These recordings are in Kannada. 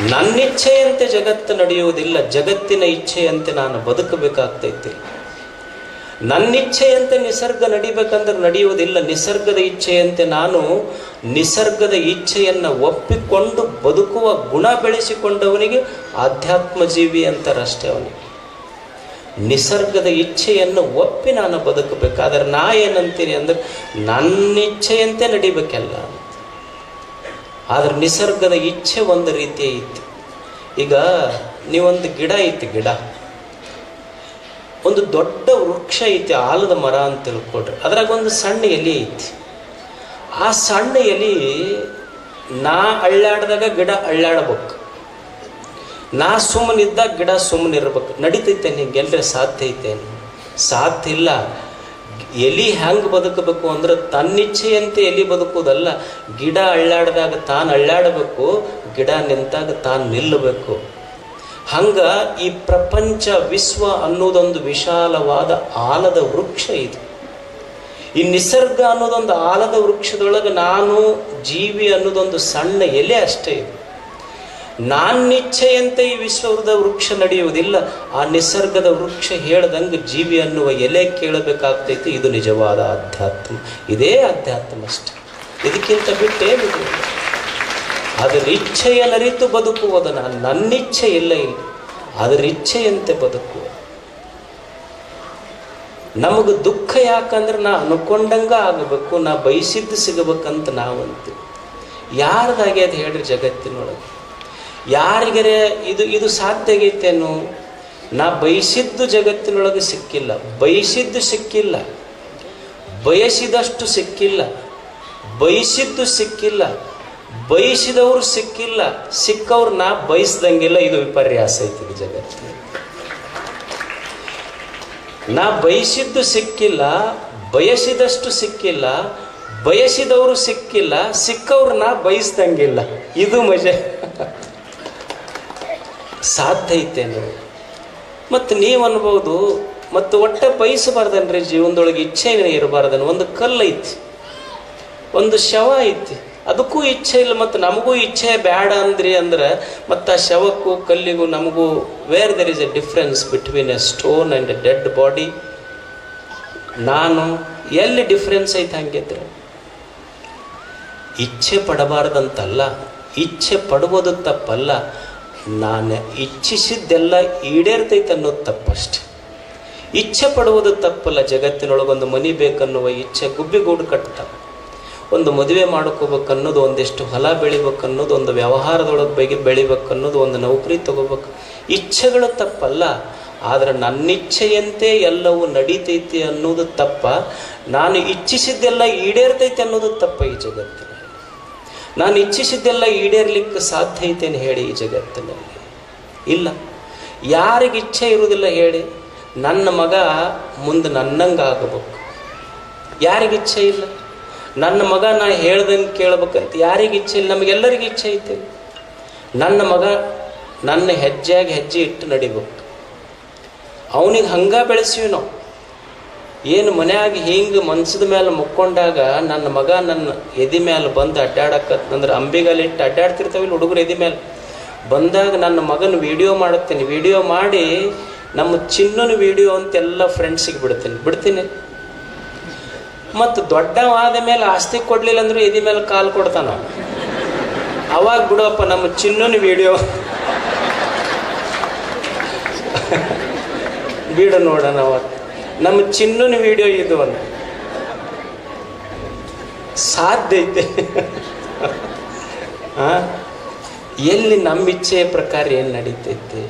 ನನ್ನ ಇಚ್ಛೆಯಂತೆ ಜಗತ್ತು ನಡೆಯುವುದಿಲ್ಲ, ಜಗತ್ತಿನ ಇಚ್ಛೆಯಂತೆ ನಾನು ಬದುಕಬೇಕಾಗ್ತೈತಿ. ನನ್ನ ಇಚ್ಛೆಯಂತೆ ನಿಸರ್ಗ ನಡಿಬೇಕಂದ್ರೆ ನಡೆಯುವುದಿಲ್ಲ, ನಿಸರ್ಗದ ಇಚ್ಛೆಯಂತೆ ನಾನು ನಿಸರ್ಗದ ಇಚ್ಛೆಯನ್ನು ಒಪ್ಪಿಕೊಂಡು ಬದುಕುವ ಗುಣ ಬೆಳೆಸಿಕೊಂಡವನಿಗೆ ಆಧ್ಯಾತ್ಮ ಜೀವಿ ಅಂತಾರಷ್ಟೇ ಅವನಿಗೆ. ನಿಸರ್ಗದ ಇಚ್ಛೆಯನ್ನು ಒಪ್ಪಿ ನಾನು ಬದುಕಬೇಕಾದ್ರೆ ನಾ ಏನಂತೀನಿ ಅಂದ್ರೆ ನನ್ನ ಇಚ್ಛೆಯಂತೆ ನಡಿಬೇಕೆಲ್ಲ. ಆದ್ರೆ ನಿಸರ್ಗದ ಇಚ್ಛೆ ಒಂದು ರೀತಿ ಇತ್ತು. ಈಗ ನೀವೊಂದು ಗಿಡ ಐತಿ, ಗಿಡ. ಒಂದು ದೊಡ್ಡ ವೃಕ್ಷ ಐತಿ, ಆಲದ ಮರ ಅಂತ ತಿಳ್ಕೊಡ್ರಿ ಅದ್ರಾಗ ಒಂದು ಸಣ್ಣ ಎಲೆ ಐತಿ. ಆ ಸಣ್ಣ ಎಲೆ ನಾ ಅಳ್ಳಾಡ್ದಾಗ ಗಿಡ ಅಳ್ಳಾಡ್ಬೇಕು. ನಾ ಸುಮ್ಮನಿದ್ದಾಗ ಗಿಡ ಸುಮ್ಮನಿರ್ಬೇಕು. ನಡೀತೈತೆ ನಿಂಗೆ ಎಲ್ಲರ ಸಾಧ್ಯ ಐತೆ ಸಾಧ್ಯ ಇಲ್ಲ. ಎಲಿ ಹೆಂಗೆ ಬದುಕಬೇಕು ಅಂದ್ರೆ ತನ್ನಿಚ್ಛೆಯಂತೆ ಎಲಿ ಬದುಕುವುದಲ್ಲ. ಗಿಡ ಅಳ್ಳಾಡಿದಾಗ ತಾನು ಅಳ್ಳಾಡಬೇಕು, ಗಿಡ ನಿಂತಾಗ ತಾನು ನಿಲ್ಲಬೇಕು. ಹಂಗ ಈ ಪ್ರಪಂಚ, ವಿಶ್ವ ಅನ್ನೋದೊಂದು ವಿಶಾಲವಾದ ಆಲದ ವೃಕ್ಷ ಇದು. ಈ ನಿಸರ್ಗ ಅನ್ನೋದೊಂದು ಆಲದ ವೃಕ್ಷದೊಳಗೆ ನಾನು ಜೀವಿ ಅನ್ನೋದೊಂದು ಸಣ್ಣ ಎಲೆ ಅಷ್ಟೇ ಇದು. ನಾನಿಚ್ಛೆಯಂತೆ ಈ ವಿಶ್ವದ ವೃಕ್ಷ ನಡೆಯುವುದಿಲ್ಲ. ಆ ನಿಸರ್ಗದ ವೃಕ್ಷ ಹೇಳ್ದಂಗೆ ಜೀವಿ ಅನ್ನುವ ಎಲೆ ಕೇಳಬೇಕಾಗ್ತೈತಿ. ಇದು ನಿಜವಾದ ಅಧ್ಯಾತ್ಮ. ಇದೇ ಅಧ್ಯಾತ್ಮ ಅಷ್ಟೆ. ಇದಕ್ಕಿಂತ ಬಿಟ್ಟೇನು ಅದರ ಇಚ್ಛೆಯನ್ನರಿತು ಬದುಕುವುದು ನಾನು ನನ್ನಿಚ್ಛೆ ಇಲ್ಲ ಇಲ್ಲಿ. ಅದರ ಇಚ್ಛೆಯಂತೆ ಬದುಕುವ. ನಮಗೆ ದುಃಖ ಯಾಕಂದ್ರೆ ನಾ ಅನ್ಕೊಂಡಂಗ ಆಗಬೇಕು, ನಾ ಬಯಸಿದ್ದು ಸಿಗಬೇಕಂತ ನಾವಂತೀವಿ ಯಾರ್ದಾಗೆ ಅದು ಹೇಳ್ರಿ ಜಗತ್ತಿನೊಳಗೆ? ಯಾರಿಗರೆ ಇದು ಇದು ಸಾಧ್ಯ ಆಗೈತೇನು ನಾ ಬಯಸಿದ್ದು ಜಗತ್ತಿನೊಳಗೆ ಸಿಕ್ಕಿಲ್ಲ. ಬಯಸಿದ್ದು ಸಿಕ್ಕಿಲ್ಲ. ಬಯಸಿದಷ್ಟು ಸಿಕ್ಕಿಲ್ಲ. ಬಯಸಿದ್ದು ಸಿಕ್ಕಿಲ್ಲ. ಬಯಸಿದವರು ಸಿಕ್ಕಿಲ್ಲ. ಸಿಕ್ಕವ್ರು ನಾ ಬಯಸ್ದಂಗಿಲ್ಲ ಇದು ವಿಪರ್ಯಾಸ ಐತಿ ಜಗತ್ತು. ನಾ ಬಯಸಿದ್ದು ಸಿಕ್ಕಿಲ್ಲ, ಬಯಸಿದಷ್ಟು ಸಿಕ್ಕಿಲ್ಲ, ಬಯಸಿದವರು ಸಿಕ್ಕಿಲ್ಲ, ಸಿಕ್ಕವ್ರು ನಾ ಬಯಸ್ದಂಗಿಲ್ಲ. ಇದು ಮಜಾ. ಸಾಧ್ಯ ಐತೇನು ಮತ್ತು ನೀವು ಅನ್ಬೋದು, ಮತ್ತು ಒಟ್ಟೆ ಬಯಸಬಾರ್ದನ್ರಿ, ಜೀವನದೊಳಗೆ ಇಚ್ಛೆ ಇರಬಾರ್ದನ್? ಒಂದು ಕಲ್ಲು ಐತಿ. ಒಂದು ಶವ ಐತಿ. ಅದಕ್ಕೂ ಇಚ್ಛೆ ಇಲ್ಲ, ಮತ್ತು ನಮಗೂ ಇಚ್ಛೆ ಬೇಡ ಅಂದ್ರಿ ಅಂದ್ರೆ, ಮತ್ತು ಆ ಶವಕ್ಕೂ ಕಲ್ಲಿಗೂ ನಮಗೂ where there is a difference between a stone and a dead body ನಾನು, ಎಲ್ಲಿ ಡಿಫ್ರೆನ್ಸ್ ಐತೆ ಹಂಗಿದ್ರೆ ಇಚ್ಛೆ ಪಡಬಾರ್ದಂತಲ್ಲ, ಇಚ್ಛೆ ಪಡುವುದು ತಪ್ಪಲ್ಲ ನಾನು ಇಚ್ಛಿಸಿದ್ದೆಲ್ಲ ಈಡೇರ್ತೈತೆ ಅನ್ನೋದು ತಪ್ಪಷ್ಟೆ. ಇಚ್ಛೆ ಪಡುವುದು ತಪ್ಪಲ್ಲ, ಜಗತ್ತಿನೊಳಗೊಂದು ಮನಿ ಬೇಕನ್ನುವ ಇಚ್ಛೆ ಗುಬ್ಬಿಗೂಡು ಕಟ್ತಾವೆ ಒಂದು ಮದುವೆ ಮಾಡ್ಕೋಬೇಕನ್ನೋದು, ಒಂದಿಷ್ಟು ಹೊಲ ಬೆಳಿಬೇಕು ಅನ್ನೋದು ಒಂದು ವ್ಯವಹಾರದೊಳಗೆ ಬಗ್ಗೆ ಬೆಳಿಬೇಕನ್ನೋದು, ಒಂದು ನೌಕರಿ ತಗೋಬೇಕು. ಇಚ್ಛೆಗಳು ತಪ್ಪಲ್ಲ, ಆದರೆ ನನ್ನಿಚ್ಛೆಯಂತೆ ಎಲ್ಲವೂ ನಡೀತೈತಿ ಅನ್ನೋದು ತಪ್ಪ. ನಾನು ಇಚ್ಛಿಸಿದ್ದೆಲ್ಲ ಈಡೇರ್ತೈತೆ ಅನ್ನೋದು ತಪ್ಪ ಈ ಜಗತ್ತಿನಲ್ಲಿ ನಾನು ಇಚ್ಛಿಸಿದ್ದೆಲ್ಲ ಈಡೇರ್ಲಿಕ್ಕೆ ಸಾಧ್ಯ ಐತೇನು ಹೇಳಿ ಈ ಜಗತ್ತಿನಲ್ಲಿ. ಇಲ್ಲ. ಯಾರಿಗೆ ಇಚ್ಛೆ ಇರುವುದಿಲ್ಲ ಹೇಳಿ, ನನ್ನ ಮಗ ಮುಂದೆ ನನ್ನಂಗೆ ಆಗಬೇಕು. ಯಾರಿಗೆ ಇಚ್ಛೆ ಇಲ್ಲ? ನನ್ನ ಮಗ ನಾ ಹೇಳ್ದಂಗೆ ಕೇಳ್ಬೇಕಂತ ಯಾರಿಗೆ ಇಚ್ಛೆ ಇಲ್ಲ? ನಮಗೆಲ್ಲರಿಗೆ ಇಚ್ಛೆ ಐತೆ. ನನ್ನ ಮಗ ನನ್ನ ಹೆಜ್ಜೆಯಾಗಿ ಹೆಜ್ಜೆ ಇಟ್ಟು ನಡಿಬೇಕು. ಅವನಿಗೆ ಹಂಗ ಬೆಳೆಸೀವಿ ನಾವು. ಏನು ಮನ್ಯಾಗ ಹಿಂಗೆ ಮನ್ಸದ ಮೇಲೆ ಮುಕ್ಕೊಂಡಾಗ ನನ್ನ ಮಗ ನನ್ನ ಎದಿ ಮೇಲೆ ಬಂದು ಅಡ್ಡಾಡಕತ್ತಂದ್ರೆ ಅಡ್ಡಾಡ್ತಿರ್ತಾವ ಅಡ್ಡಾಡ್ತಿರ್ತಾವಿಲ್ಲ ಹುಡುಗರು ಎದಿ ಮೇಲೆ ಬಂದಾಗ ನನ್ನ ಮಗನ ವಿಡಿಯೋ ಮಾಡುತ್ತೇನೆ. ವಿಡಿಯೋ ಮಾಡಿ ನಮ್ಮ ಚಿನ್ನನ ವಿಡಿಯೋ ಅಂತೆಲ್ಲ ಫ್ರೆಂಡ್ಸಿಗೆ ಬಿಡ್ತೀನಿ. ಬಿಡ್ತೀನಿ. ಮತ್ತು ದೊಡ್ಡವಾದ ಮೇಲೆ ಆಸ್ತಿ ಕೊಡ್ಲಿಲ್ಲ ಅಂದ್ರೆ ಎದಿ ಮೇಲೆ ಕಾಲು ಕೊಡ್ತಾನ. ಅವಾಗ ಬಿಡುವಪ್ಪ ನಮ್ಮ ಚಿನ್ನನ ವಿಡಿಯೋ ಬಿಡು ನೋಡೋಣ ಅವತ್ತು ನಮ್ಮ ಚಿನ್ನನ ವಿಡಿಯೋ ಇದು ಅಂತ ಸಾಧ್ಯ ಐತೆ. ಎಲ್ಲಿ ನಮ್ಮ ಇಚ್ಛೆಯ ಪ್ರಕಾರ ಏನು ನಡೀತೈತೆ?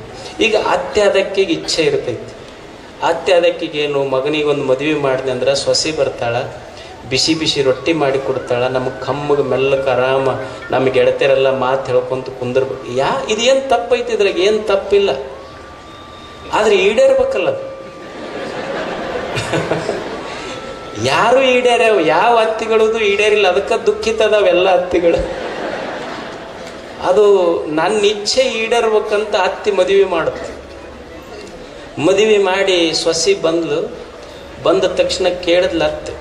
ಈಗ ಅತ್ಯಾದಕ್ಕಿಗೆ ಇಚ್ಛೆ ಇರ್ತೈತಿ. ಅತ್ಯಾದಕ್ಕಿಗೆ ಏನು ಮಗನಿಗೊಂದು ಮದುವೆ ಮಾಡಿದೆ ಅಂದ್ರೆ ಸೊಸೆ ಬರ್ತಾಳ, ಬಿಸಿ ಬಿಸಿ ರೊಟ್ಟಿ ಮಾಡಿ ಕೊಡ್ತಾಳೆ, ನಮಗೆ ಕಮ್ಮಗೆ ಮೆಲ್ಲಕ್ಕೆ ಆರಾಮ ನಮ್ಮ ಗೆಳತಿಯರೆಲ್ಲ ಮಾತು ಹೇಳ್ಕೊಂತ ಕುಂದಿರ್ಬೇಕು ಯಾ ಇದು ಏನು ತಪ್ಪೈತಿ ಇದ್ರಾಗ? ಏನು ತಪ್ಪಿಲ್ಲ. ಆದರೆ ಈಡೇರ್ಬೇಕಲ್ಲ ಅದು. ಯಾರು ಈಡೇರ್ಯಾವ ಯಾವ ಹತ್ತಿಗಳದು ಈಡೇರಿಲ್ಲ. ಅದಕ್ಕೆ ದುಃಖಿತ ಅತ್ತಿಗಳು ಅದು ನನ್ನ ಇಚ್ಛೆ ಈಡೇರ್ಬೇಕಂತ ಹತ್ತಿ ಮದುವೆ ಮಾಡುತ್ತೆ. ಮದುವೆ ಮಾಡಿ ಸೊಸಿ ಬಂದ್ಲು. ಬಂದ ತಕ್ಷಣ ಕೇಳಿದ್ಲ ಅತ್ತೆ,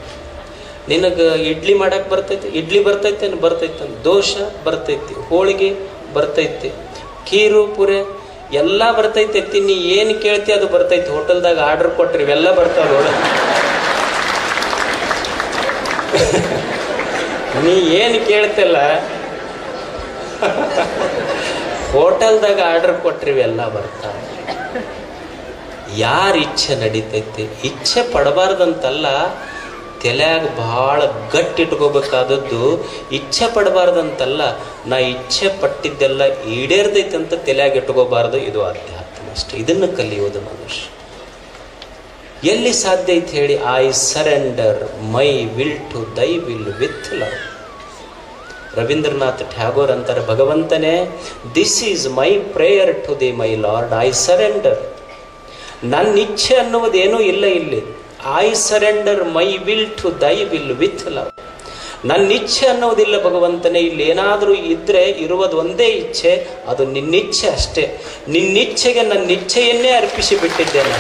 ನಿನಗೆ ಇಡ್ಲಿ ಮಾಡಕ್ಕೆ ಬರ್ತೈತಿ? ಇಡ್ಲಿ ಬರ್ತೈತೆ ಬರ್ತೈತೆ ದೋಷ ಬರ್ತೈತಿ. ಹೋಳಿಗೆ ಬರ್ತೈತಿ. ಕೀರು ಪುರೆ. ಎಲ್ಲ ಬರ್ತೈತೆ ತಿನ್ನಿ ಏನು ಕೇಳ್ತಿ ಅದು ಬರ್ತೈತಿ. ಹೋಟೆಲ್ದಾಗ ಆರ್ಡರ್ ಕೊಟ್ರಿ, ಇವೆಲ್ಲ ಬರ್ತಾವೆ ನೋಡ. ನೀ ಏನು ಕೇಳ್ತಿಲ್ಲ? ಹೋಟೆಲ್ದಾಗ ಆರ್ಡರ್ ಕೊಟ್ರಿ, ಇವೆಲ್ಲ ಬರ್ತಾವ. ಯಾರ ಇಚ್ಛೆ ನಡೀತೈತಿ? ಇಚ್ಛೆ ಪಡಬಾರ್ದಂತಲ್ಲ ತಲೆಯಾಗ ಭಾಳ ಗಟ್ಟಿಟ್ಕೋಬೇಕಾದದ್ದು ಇಚ್ಛೆ ಪಡಬಾರ್ದಂತಲ್ಲ, ನಾ ಇಚ್ಛೆ ಪಟ್ಟಿದ್ದೆಲ್ಲ ಈಡೇರ್ದೈತೆ ಅಂತ ತಲೆಯಾಗ ಇಟ್ಕೋಬಾರ್ದು, ಇದು ಅಧ್ಯಾತ್ಮ ಅಷ್ಟೆ. ಇದನ್ನು ಕಲಿಯೋದು ಮನುಷ್ಯ. ಎಲ್ಲಿ ಸಾಧ್ಯ ಐತೆ ಹೇಳಿ I surrender my will to thy will with love Rabindranath Tagore ಅಂತಾರೆ, ಭಗವಂತನೇ this is my prayer to the my Lord I surrender ನನ್ನ ಇಚ್ಛೆ ಅನ್ನುವುದೇನೂ ಇಲ್ಲ ಇಲ್ಲಿ. I surrender my will to thy will with love ನನ್ನ ಇಚ್ಛೆ ಅನ್ನೋದಿಲ್ಲ ಭಗವಂತನೇ, ಇಲ್ಲಿ ಏನಾದರೂ ಇದ್ರೆ ಇರುವುದು ಒಂದೇ ಇಚ್ಛೆ, ಅದು ನಿನ್ನಿಚ್ಛೆ ಅಷ್ಟೇ. ನಿನ್ನಿಚ್ಛೆಗೆ ನನ್ನ ಇಚ್ಛೆಯನ್ನೇ ಅರ್ಪಿಸಿ ಬಿಟ್ಟಿದ್ದೇನೆ